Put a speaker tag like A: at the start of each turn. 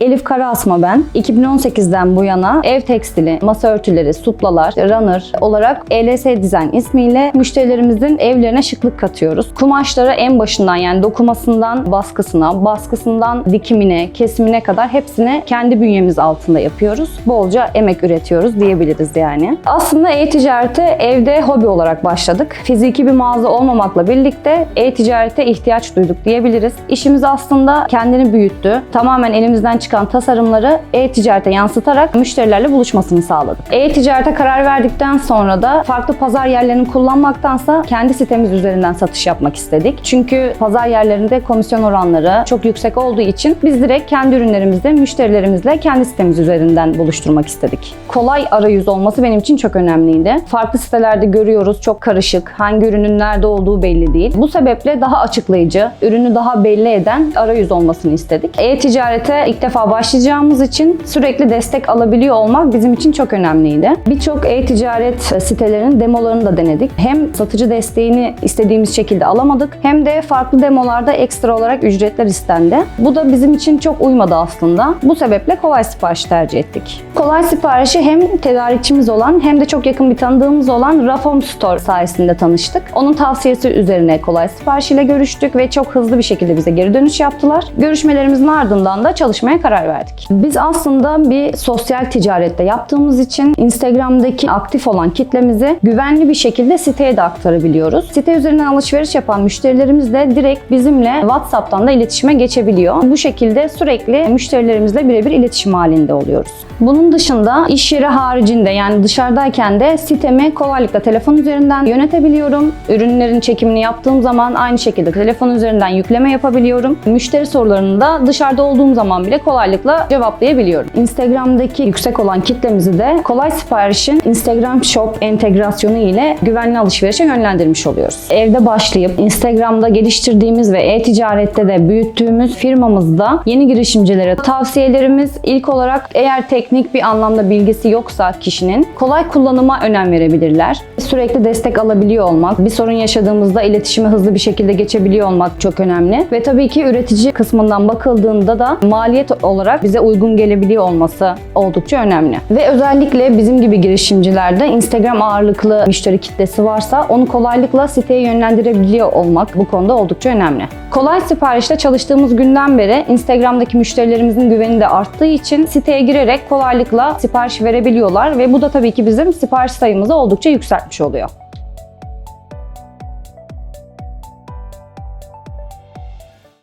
A: Elif Karaasma ben. 2018'den bu yana ev tekstili, masa örtüleri, suplalar, runner olarak ELS Design ismiyle müşterilerimizin evlerine şıklık katıyoruz. Kumaşları en başından yani dokumasından baskısına, baskısından dikimine, kesimine kadar hepsini kendi bünyemiz altında yapıyoruz. Bolca emek üretiyoruz diyebiliriz yani. Aslında e-ticarete evde hobi olarak başladık. Fiziki bir mağaza olmamakla birlikte e-ticarete ihtiyaç duyduk diyebiliriz. İşimiz aslında kendini büyüttü. Tamamen elimizden çıkan tasarımları e-ticarete yansıtarak müşterilerle buluşmasını sağladık. E-ticarete karar verdikten sonra da farklı pazar yerlerini kullanmaktansa kendi sitemiz üzerinden satış yapmak istedik. Çünkü pazar yerlerinde komisyon oranları çok yüksek olduğu için biz direkt kendi ürünlerimizi müşterilerimizle kendi sitemiz üzerinden buluşturmak istedik. Kolay arayüz olması benim için çok önemliydi. Farklı sitelerde görüyoruz çok karışık, hangi ürünün nerede olduğu belli değil. Bu sebeple daha açıklayıcı, ürünü daha belli eden arayüz olmasını istedik. E-ticarete ilk defa başlayacağımız için sürekli destek alabiliyor olmak bizim için çok önemliydi. Birçok e-ticaret sitelerinin demolarını da denedik. Hem satıcı desteğini istediğimiz şekilde alamadık hem de farklı demolarda ekstra olarak ücretler istendi. Bu da bizim için çok uymadı aslında. Bu sebeple kolay sipariş tercih ettik. Kolay siparişi hem tedarikçimiz olan hem de çok yakın bir tanıdığımız olan Rafom Store sayesinde tanıştık. Onun tavsiyesi üzerine kolay sipariş ile görüştük ve çok hızlı bir şekilde bize geri dönüş yaptılar. Görüşmelerimizin ardından da çalışmaya karar verdik. Biz aslında bir sosyal ticarette yaptığımız için Instagram'daki aktif olan kitlemizi güvenli bir şekilde siteye de aktarabiliyoruz. Site üzerinden alışveriş yapan müşterilerimiz de direkt bizimle WhatsApp'tan da iletişime geçebiliyor. Bu şekilde sürekli müşterilerimizle birebir iletişim halinde oluyoruz. Bunun dışında iş yeri haricinde yani dışarıdayken de sitemi kolaylıkla telefon üzerinden yönetebiliyorum. Ürünlerin çekimini yaptığım zaman aynı şekilde telefon üzerinden yükleme yapabiliyorum. Müşteri sorularını da dışarıda olduğum zaman bile kolaylıkla cevaplayabiliyorum. Instagram'daki yüksek olan kitlemizi de kolay siparişin Instagram Shop entegrasyonu ile güvenli alışverişe yönlendirmiş oluyoruz. Evde başlayıp Instagram'da geliştirdiğimiz ve e-ticarette de büyüttüğümüz firmamızda yeni girişimcilere tavsiyelerimiz ilk olarak eğer teknik bir anlamda bilgisi yoksa kişinin kolay kullanıma önem verebilirler. Sürekli destek alabiliyor olmak, bir sorun yaşadığımızda iletişime hızlı bir şekilde geçebiliyor olmak çok önemli. Ve tabii ki üretici kısmından bakıldığında da maliyet olarak bize uygun gelebiliyor olması oldukça önemli. Ve özellikle bizim gibi girişimcilerde Instagram ağırlıklı müşteri kitlesi varsa onu kolaylıkla siteye yönlendirebiliyor olmak bu konuda oldukça önemli. Kolay siparişte çalıştığımız günden beri Instagram'daki müşterilerimizin güveni de arttığı için siteye girerek kolaylıkla sipariş verebiliyorlar ve bu da tabii ki bizim sipariş sayımızı oldukça yükseltmiş oluyor.